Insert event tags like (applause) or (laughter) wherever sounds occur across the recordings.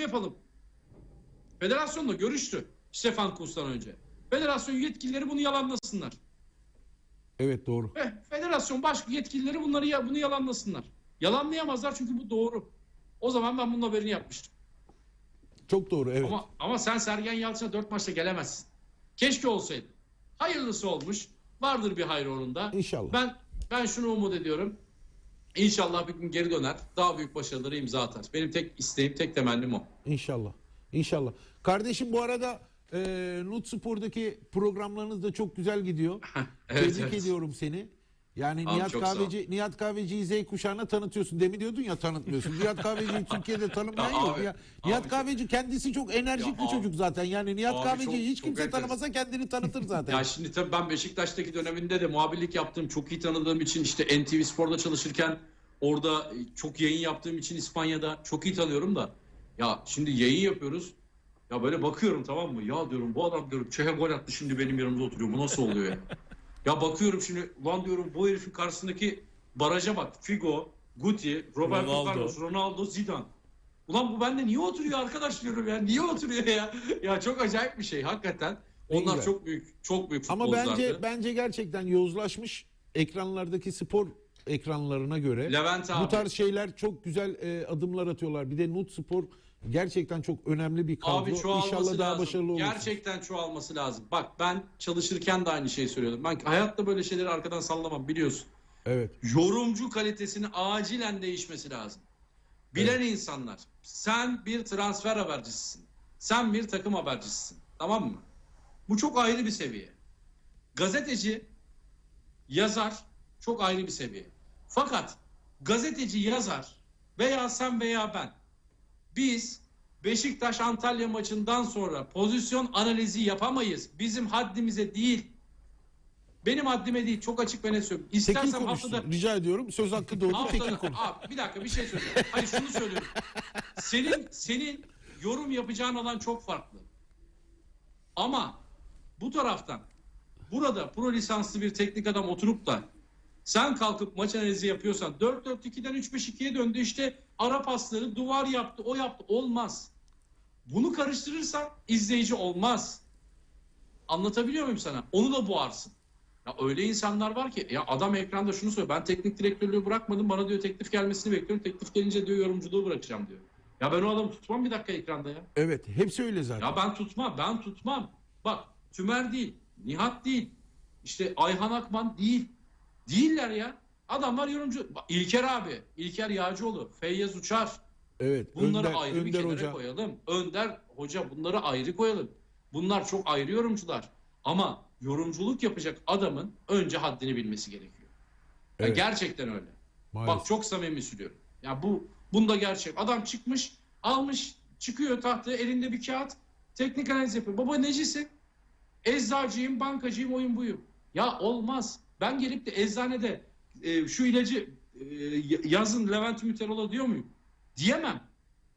görüşme yapalım. Federasyonla görüştü Stefan Kuntz'tan önce. Federasyon yetkilileri bunu yalanlasınlar. Evet doğru. Ve federasyon baş yetkilileri bunları bunu yalanlasınlar. Yalanlayamazlar çünkü bu doğru. O zaman ben bunun haberini yapmıştım. Çok doğru evet. Ama ama sen Sergen Yalçın'a dört maçta gelemezsin. Keşke olsaydı. Hayırlısı olmuş. Vardır bir hayır onun İnşallah. Ben ben şunu umut ediyorum. İnşallah bir gün geri döner. Daha büyük başarılara imza atar. Benim tek isteğim, tek temennim o. İnşallah. İnşallah. Kardeşim bu arada e, Nut Spor'daki programlarınız da çok güzel gidiyor. (laughs) Evet, Tebrik evet. ediyorum seni. Yani Abi Nihat çok sağ ol. Kahveci Nihat Kahveci'yi Z kuşağına tanıtıyorsun. Demin diyordun ya tanıtmıyorsun. Nihat Kahveci'yi (laughs) Türkiye'de tanımayan Ya yok. abi, Ya, abi Nihat çok- Kahveci kendisi çok enerjik Ya bir abi- çocuk zaten. Yani Nihat Abi Kahveci'yi çok- hiç çok kimse enteresan. tanımasa kendini tanıtır zaten. (laughs) Ya şimdi tabii ben Beşiktaş'taki döneminde de muhabirlik yaptığım, çok iyi tanıdığım için işte NTV Spor'da çalışırken orada çok yayın yaptığım için İspanya'da çok iyi tanıyorum da ya şimdi yayın yapıyoruz. Ya böyle bakıyorum tamam mı? Ya diyorum bu adam diyorum Çehe gol attı şimdi benim yanımda oturuyor. Bu nasıl oluyor ya? (laughs) ya bakıyorum şimdi lan diyorum bu herifin karşısındaki baraja bak. Figo, Guti, Roberto Ronaldo. Carlos, Ronaldo, Zidane. Ulan bu bende niye oturuyor arkadaş diyorum ya. Niye oturuyor ya? (laughs) Ya çok acayip bir şey hakikaten. Onlar çok büyük, çok büyük Ama futbolculardı. bence bence gerçekten yozlaşmış ekranlardaki spor ekranlarına göre Levent bu abi. tarz şeyler çok güzel e, adımlar atıyorlar. Bir de Nut Spor gerçekten çok önemli bir kadro. Abi çoğalması İnşallah daha lazım. başarılı olur. Gerçekten çoğalması lazım. Bak ben çalışırken de aynı şeyi söylüyordum. Ben hayatta böyle şeyleri arkadan sallamam biliyorsun. Evet. Yorumcu kalitesini acilen değişmesi lazım. Bilen insanlar. Sen bir transfer habercisisin. Sen bir takım habercisisin. Tamam mı? Bu çok ayrı bir seviye. Gazeteci, yazar çok ayrı bir seviye. Fakat gazeteci, yazar veya sen veya ben biz Beşiktaş Antalya maçından sonra pozisyon analizi yapamayız. Bizim haddimize değil. Benim haddime değil. Çok açık ve net söylüyorum. İstersem konuşsun. haftada Rica ediyorum. Söz hakkı (laughs) doğdu. Haftada- konuş. Abi bir dakika bir şey söyleyeyim. Hayır şunu söylüyorum. Senin senin yorum yapacağın alan çok farklı. Ama bu taraftan burada pro lisanslı bir teknik adam oturup da sen kalkıp maç analizi yapıyorsan 4-4-2'den 3-5-2'ye döndü işte ara pasları duvar yaptı o yaptı olmaz. Bunu karıştırırsan izleyici olmaz. Anlatabiliyor muyum sana? Onu da boğarsın. Ya öyle insanlar var ki ya adam ekranda şunu söylüyor. Ben teknik direktörlüğü bırakmadım. Bana diyor teklif gelmesini bekliyorum. Teklif gelince diyor yorumculuğu bırakacağım diyor. Ya ben o adamı tutmam bir dakika ekranda ya. Evet. Hepsi öyle zaten. Ya ben tutmam. Ben tutmam. Bak Tümer değil. Nihat değil. İşte Ayhan Akman değil. Değiller ya. Adamlar yorumcu. İlker abi. İlker Yağcıoğlu. Feyyaz Uçar. evet. Bunları Önder, ayrı bir Önder kenara Hoca. koyalım. Önder Hoca bunları ayrı koyalım. Bunlar çok ayrı yorumcular. Ama yorumculuk yapacak adamın önce haddini bilmesi gerekiyor. Ya Evet. gerçekten öyle. Maalesef. Bak çok samimi söylüyorum. Ya bu bunda gerçek. Adam çıkmış, almış, çıkıyor tahtaya elinde bir kağıt, teknik analiz yapıyor. Baba necisin? Eczacıyım, bankacıyım, oyun buyum. Ya olmaz. Ben gelip de eczanede e, şu ilacı e, yazın Levent Müterol'a diyor muyum? Diyemem.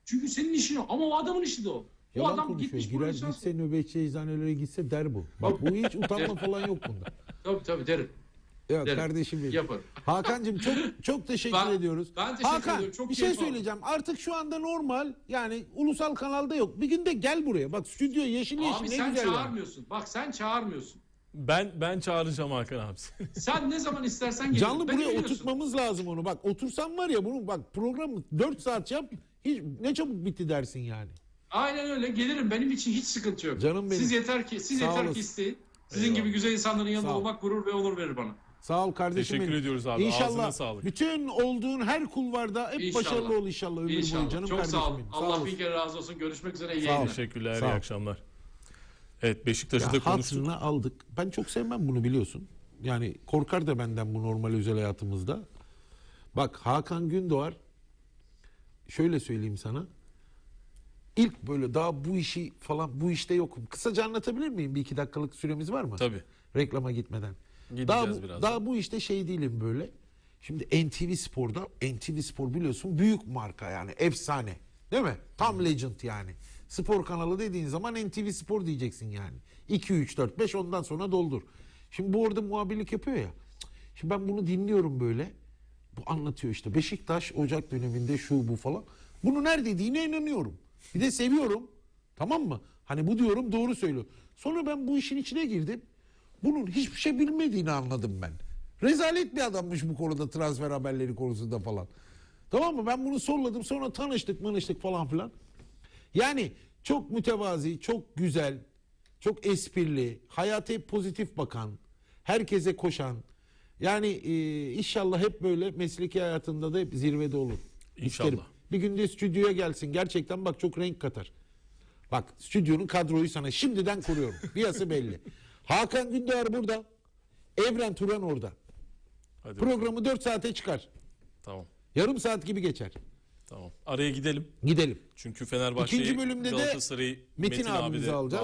Çünkü senin işin o. Ama o adamın işi de o. O Yalan adam konuşuyor. Girer gitse nöbetçi eczanelere gitse der bu. Bak bu hiç (laughs) utanma falan yok bunda. Tabii tabii derim. Evet Derim. kardeşim benim. Yaparım. (laughs) Hakan'cığım çok çok teşekkür Ben- ediyoruz. ben teşekkür Hakan, ediyorum. Çok bir şey söyleyeceğim. Artık şu anda normal yani ulusal kanalda yok. Bir gün de gel buraya. Bak stüdyo yeşil yeşil Abi ne sen güzel. yani. çağırmıyorsun. Bak sen çağırmıyorsun. Ben ben çağıracağım Hakan abi. (laughs) Sen ne zaman istersen gel. Canlı buraya oturtmamız lazım onu. Bak otursan var ya bunu bak programı 4 saat yap. Hiç ne çabuk bitti dersin yani. Aynen öyle gelirim. Benim için hiç sıkıntı yok. Canım benim. Siz yeter ki siz Sağ yeter olasın. ki isteyin. Sizin Eyvallah. gibi güzel insanların yanında Sağ ol. olmak gurur ve onur verir bana. Sağ ol kardeşim Teşekkür benim. ediyoruz abi. İnşallah Ağzına sağlık. bütün olduğun her kulvarda hep İnşallah. başarılı ol inşallah ömür boyu İnşallah. canım Çok kardeşim sağ ol. benim. Sağ Allah olasın. bin kere razı olsun. Görüşmek üzere. İyi Sağ ol. yayınlar. Teşekkürler, Sağ ol. iyi akşamlar. Evet Beşiktaş'ı da Ya konuştuk. hatırına aldık. Ben çok sevmem bunu biliyorsun. Yani korkar da benden bu normal özel hayatımızda. Bak Hakan Gündoğar şöyle söyleyeyim sana. İlk böyle daha bu işi falan bu işte yokum. Kısaca anlatabilir miyim? Bir iki dakikalık süremiz var mı? Tabii. Reklama gitmeden. Gideceğiz daha, bu, birazdan. daha bu işte şey değilim böyle. Şimdi NTV Spor'da NTV Spor biliyorsun büyük marka yani efsane. Değil mi? Tam legend yani. Spor kanalı dediğin zaman NTV Spor diyeceksin yani. 2 3 4 5 ondan sonra doldur. Şimdi bu orada muhabirlik yapıyor ya. Şimdi ben bunu dinliyorum böyle. Bu anlatıyor işte Beşiktaş Ocak döneminde şu bu falan. Bunu nerede dediğine inanıyorum. Bir de seviyorum. Tamam mı? Hani bu diyorum doğru söylüyor. Sonra ben bu işin içine girdim. Bunun hiçbir şey bilmediğini anladım ben. Rezalet bir adammış bu konuda transfer haberleri konusunda falan. Tamam mı? Ben bunu solladım. Sonra tanıştık, manıştık falan filan. Yani çok mütevazi, çok güzel, çok esprili, hayata hep pozitif bakan, herkese koşan. Yani e, inşallah hep böyle mesleki hayatında da hep zirvede olur. İnşallah. İsterim. Bir gün de stüdyoya gelsin. Gerçekten bak çok renk katar. Bak stüdyonun kadroyu sana şimdiden kuruyorum. (laughs) Piyası belli. Hakan Gündoğar burada. Evren Turan orada. Hadi bakalım. Programı 4 saate çıkar. Tamam. Yarım saat gibi geçer. Tamam. Araya gidelim. Gidelim. Çünkü Fenerbahçe'yi İkinci bölümde de Galatasaray'ı Metin abimizi alacağız.